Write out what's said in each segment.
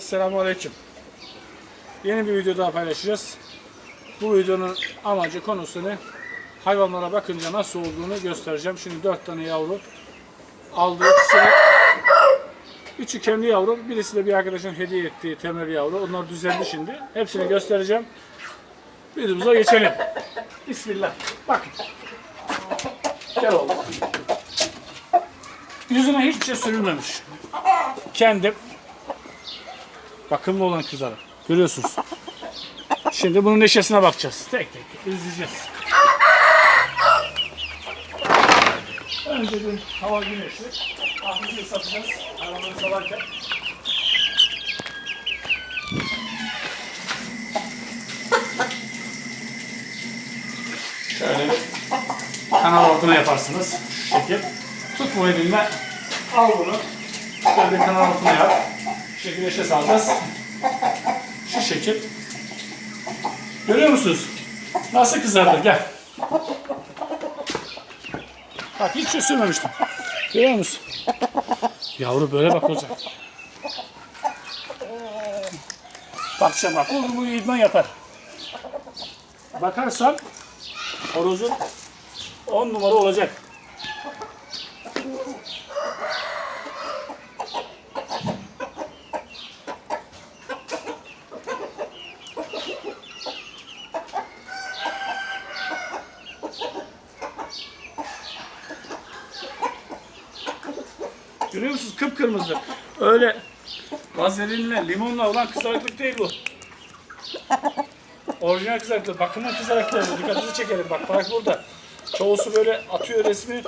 Selamun Aleyküm. Yeni bir video daha paylaşacağız. Bu videonun amacı konusunu hayvanlara bakınca nasıl olduğunu göstereceğim. Şimdi 4 tane yavru aldı. İkisini, üçü kendi yavru, birisi de bir arkadaşın hediye ettiği temel yavru. Onlar düzeldi şimdi. Hepsini göstereceğim. Videomuza geçelim. Bismillah. Bakın. Gel oğlum. Yüzüne hiçbir şey sürülmemiş. Kendim bakımlı olan kızlara. Görüyorsunuz. Şimdi bunun neşesine bakacağız. Tek tek izleyeceğiz. Önce bir hava güneşli. Hafifçe ıslatacağız. Hayvanları salarken. Şöyle kanal altına yaparsınız. Şu şekil. Tut bu elinle. Al bunu. Şöyle kanal altına yap. Şu güneşe salacağız. Şu şekil. Görüyor musunuz? Nasıl kızardı? Gel. Bak hiç şey. Görüyor musun? Yavru böyle bak olacak. Bakacağım bak. Bu, bu idman yapar. Bakarsan horozun 10 numara olacak. Görüyor musunuz? Kıpkırmızı. Öyle vazelinle, limonla olan kızarıklık değil bu. Orijinal kızarıklık. Bakımın kızarıklığı bu. Dikkatinizi çekelim. Bak bak burada. Çoğusu böyle atıyor resmi.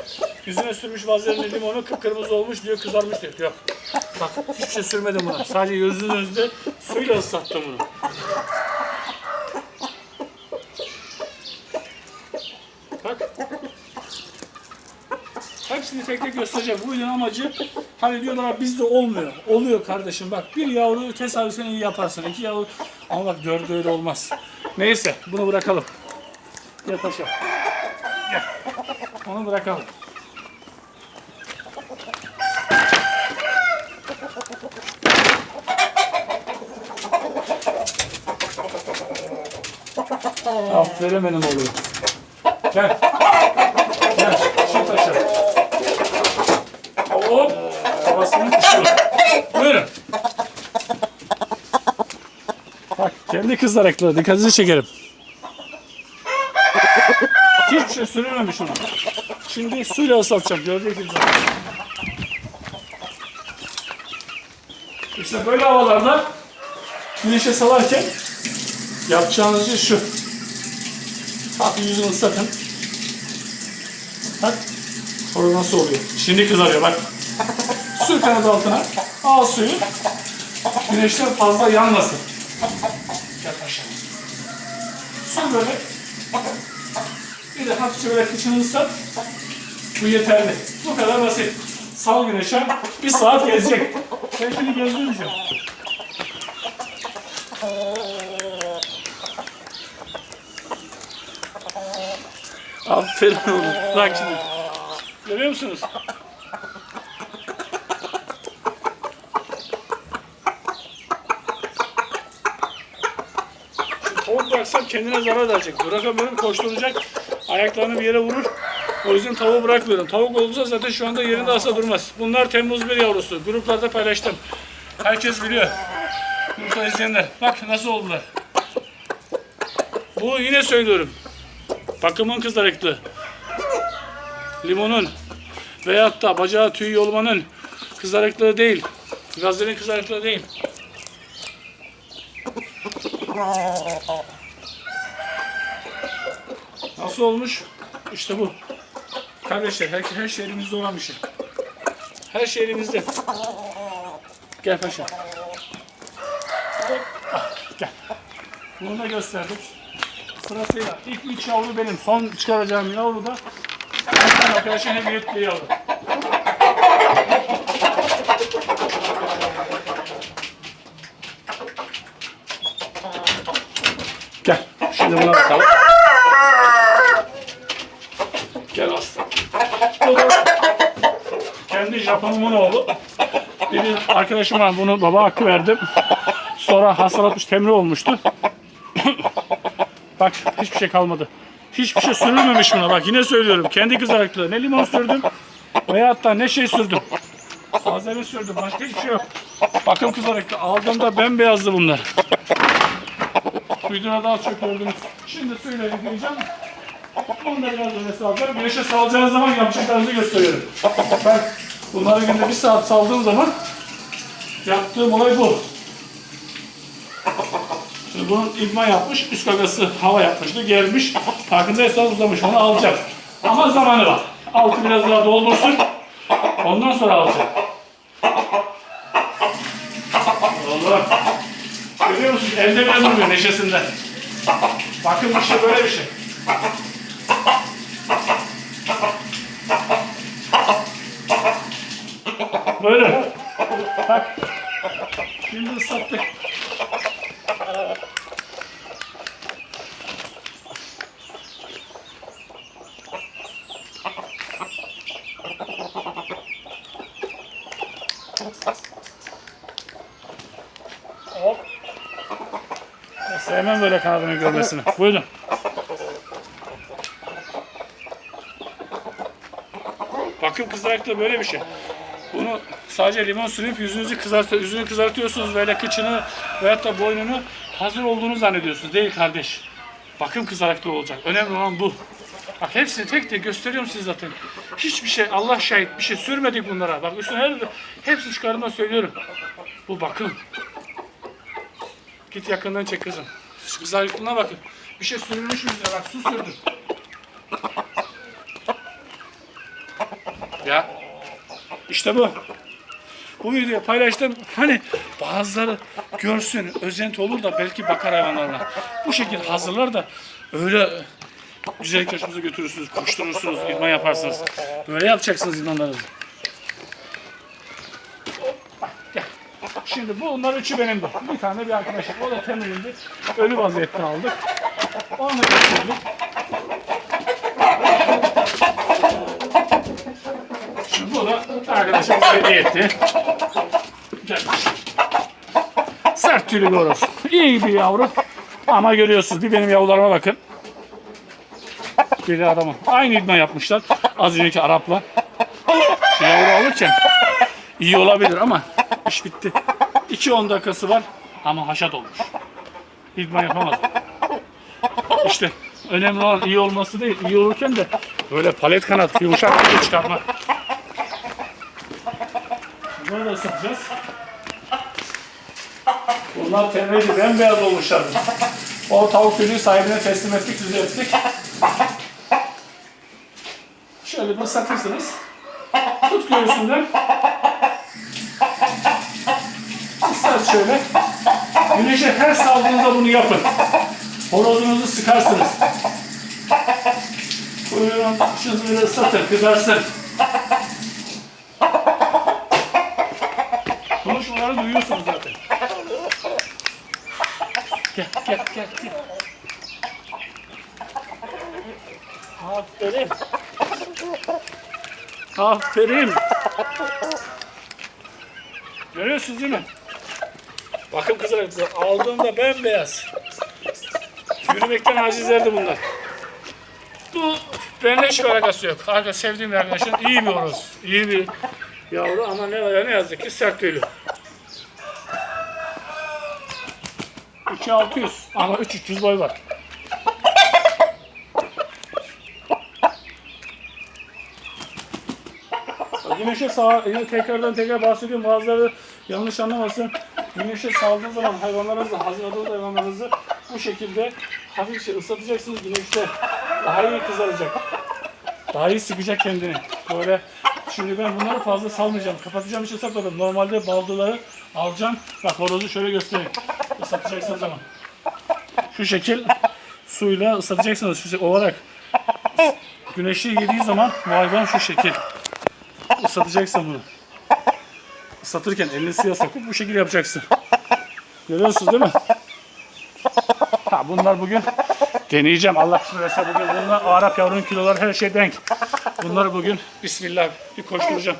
Yüzüne sürmüş vazelinle limonu kıpkırmızı olmuş diyor kızarmış diyor. Yok. Bak hiçbir şey sürmedim buna. Sadece yüzünüzde suyla ıslattım bunu. Hepsini tek tek göstereceğim. Bu videonun amacı hani diyorlar "Abi bizde olmuyor. Oluyor kardeşim bak bir yavru tesadüfen iyi yaparsın. iki yavru ama bak dördü öyle olmaz. Neyse bunu bırakalım. Gel paşa. Onu bırakalım. Aferin benim oğlum. Gel. Şu taşa. Hop. Havasını kuşu. Buyurun. Bak kendi kızlaraklı. Dikkatinizi çekerim. Hiçbir şey sürülmemiş ona. Şimdi suyla ıslatacağım. Gibi. İşte böyle havalarda güneşe salarken yapacağınız şey şu. Hafif yüzünü ıslatın. Bak. Orada nasıl oluyor? Şimdi kızarıyor bak. Sür kanadı altına. Al suyu. Güneşten fazla yanmasın. Gel paşam. Sür böyle. Bir de hafifçe böyle kıçını ıslat. Bu yeterli. Bu kadar basit. Sal güneşe. Bir saat gezecek. Ben şimdi gezdirmeyeceğim. Aferin oğlum. Bak şimdi. Görüyor musunuz? Bıraksam kendine zarar verecek. Bırakamıyorum koşturacak. Ayaklarını bir yere vurur. O yüzden tavuğu bırakmıyorum. Tavuk olursa zaten şu anda yerinde asla durmaz. Bunlar Temmuz bir yavrusu. Gruplarda paylaştım. Herkes biliyor. Grupta izleyenler. Bak nasıl oldular. Bu yine söylüyorum. Bakımın kızarıklı limonun veyahut da bacağı tüy yolmanın kızarıklığı değil. Gazetenin kızarıklığı değil. Nasıl olmuş? İşte bu. Kardeşler her, her elimizde olan bir şey. Her elimizde. Gel paşa. Ah, Gel. Bunu da gösterdik. Sırasıyla ilk üç yavru benim. Son çıkaracağım yavru da arkadaşın hediye ettiği yavru. Gel. Şimdi buna bakalım. Gel aslan. Bu da kendi Japonumun oğlu. Bir arkadaşıma bunu baba hakkı verdim. Sonra hastalatmış temri olmuştu. Bak hiçbir şey kalmadı. Hiçbir şey sürülmemiş buna. Bak yine söylüyorum. Kendi kızarıklığı. Ne limon sürdüm veyahut da ne şey sürdüm. Malzeme sürdüm. Başka hiçbir şey yok. Bakım kızarıklığı. Aldığımda bembeyazdı bunlar. Uyduna daha çok gördünüz. Şimdi suyla yıkayacağım. Onu da biraz öne salacağım. Güneşe salacağınız zaman yapacaklarınızı gösteriyorum. Ben bunları günde bir saat saldığım zaman yaptığım olay bu. Şimdi bunun idman yapmış, üst gagası hava yapmıştı, gelmiş. Farkındaysanız uzamış, onu alacağım. Ama zamanı var. Altı biraz daha doldursun, ondan sonra alacağım. Allah. Görüyor musunuz? Elde bile durmuyor neşesinden. Bakın işte böyle bir şey. Böyle. Bak. Şimdi ıslattık. Hop. Ya Sevmem böyle kanadını görmesini. Buyurun. Bakım kızarak da böyle bir şey. Bunu sadece limon sürüp yüzünüzü kızart yüzünü kızartıyorsunuz böyle kıçını veyahut da boynunu hazır olduğunu zannediyorsunuz. Değil kardeş. Bakım kızaraklı olacak. Önemli olan bu. Bak hepsini tek tek gösteriyorum size zaten. Hiçbir şey Allah şahit bir şey sürmedik bunlara. Bak üstüne her hepsini çıkarımda söylüyorum. Bu bakım. Git yakından çek kızım. Kızarıklığına bakın. Bir şey sürülmüş yüzüne bak su sürdüm. Ya işte bu. Bu videoyu paylaştım. Hani bazıları görsün, özenti olur da belki bakar hayvanlarına. Bu şekilde hazırlar da öyle güzellik yarışımıza götürürsünüz, koşturursunuz, idman yaparsınız. Böyle yapacaksınız idmanlarınızı. Şimdi bu onlar üçü benim de. Bir tane bir arkadaşım. O da temelinde ölü vaziyette aldık. Onu götürdük. Şimdi bu da arkadaşım hediye etti. Sert tüylü bir horoz. İyi bir yavru. Ama görüyorsunuz bir benim yavrularıma bakın. Bir de adamı. Aynı idman yapmışlar. Az önceki Arap'la. Yavru alırken iyi olabilir ama iş bitti. 2-10 dakikası var ama haşat olmuş. İdman yapamaz. İşte önemli olan iyi olması değil, iyi olurken de böyle palet kanat, yumuşak bir çıkarmak. Bunları da ısıtacağız. Bunlar temeli bembeyaz olmuşlar. O tavuk tüyünü sahibine teslim ettik, düze ettik. Şöyle bir ıslatırsınız. Tut göğsünden. Islat şöyle. Güneşe her saldığınızda bunu yapın. Horozunuzu sıkarsınız. Buyurun, şu böyle ıslatın, kızarsın. Konuşmaları duyuyorsunuz zaten. Gel, gel, gel, gel. Aferin. Aferin. Görüyorsunuz değil mi? Bakın kızlar, aldığımda bembeyaz. Yürümekten acizlerdi bunlar. Bu benimle hiçbir alakası yok. Arkadaş sevdiğim bir arkadaşım iyi bir horoz. iyi bir yavru ama ne, ne yazık ki sert tüylü. 2600 ama 3300 boy var. Güneşe sağ, tekrardan tekrar bahsediyorum bazıları yanlış anlamasın. Güneşe saldığınız zaman hayvanlarınızı, hazırladığınız hayvanlarınızı bu şekilde hafifçe ıslatacaksınız güneşte. Daha iyi kızaracak. Daha iyi sıkacak kendini. Böyle şimdi ben bunları fazla salmayacağım. Kapatacağım için sakladım. Normalde baldıları alacağım. Bak horozu şöyle göstereyim. Islatacaksınız zaman. Şu şekil suyla ıslatacaksınız. Şu şekil olarak. Güneşi yediği zaman bu hayvan şu şekil. Islatacaksın bunu. Islatırken elini suya sokup bu şekilde yapacaksın. Görüyorsunuz değil mi? Ha bunlar bugün deneyeceğim. Allah kısmet bugün bunlar Arap yavrunun kiloları her şey denk. Bunları bugün Bismillah bir koşturacağım.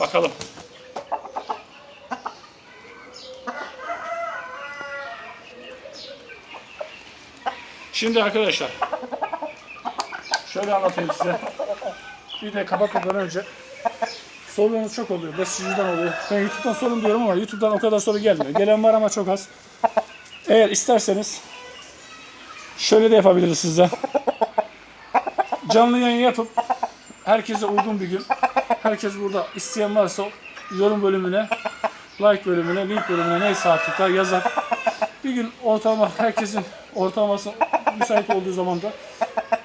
Bakalım. Şimdi arkadaşlar şöyle anlatayım size. Bir de kapatmadan önce sorularınız çok oluyor. Mesajdan oluyor. Ben YouTube'dan sorun diyorum ama YouTube'dan o kadar soru gelmiyor. Gelen var ama çok az. Eğer isterseniz şöyle de yapabiliriz size. Canlı yayın yapıp herkese uygun bir gün herkes burada isteyen varsa yorum bölümüne like bölümüne, link bölümüne neyse artık yazar. Bir gün ortalama herkesin ortalaması müsait olduğu zaman da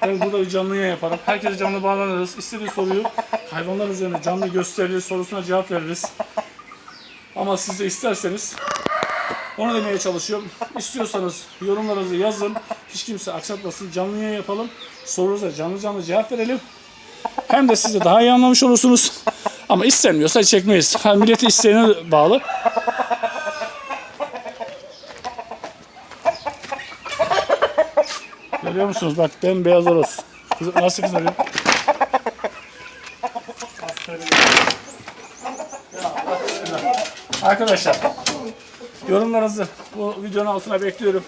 ben burada bir canlı yayın yaparım. Herkese canlı bağlanırız. İstediği soruyu hayvanlar üzerine canlı gösterir, sorusuna cevap veririz. Ama siz de isterseniz onu demeye çalışıyorum. İstiyorsanız yorumlarınızı yazın. Hiç kimse aksatmasın. Canlı yayın yapalım. Sorunuza canlı canlı cevap verelim. Hem de siz de daha iyi anlamış olursunuz. Ama istenmiyorsa çekmeyiz. Ha, milleti isteğine bağlı. Görüyor musunuz? Bak bembeyaz horoz. Kız, nasıl kızarıyor? Arkadaşlar yorumlarınızı bu videonun altına bekliyorum.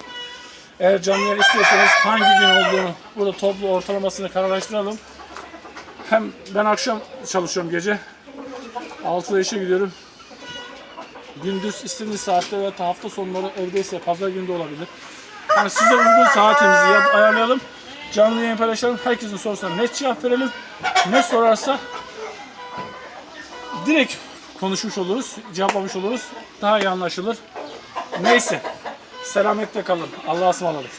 Eğer canlı yayın istiyorsanız hangi gün olduğunu burada toplu ortalamasını kararlaştıralım. Hem ben akşam çalışıyorum gece. 6'da işe gidiyorum. Gündüz istediğiniz saatte veya hafta sonları evdeyse pazar günü de olabilir. Yani size uygun saatimizi yap- ayarlayalım. Canlı yayın paylaşalım. Herkesin sorusuna net cevap verelim. Ne sorarsa direkt konuşmuş oluruz, cevaplamış oluruz. Daha iyi anlaşılır. Neyse. Selametle kalın. Allah'a ısmarladık.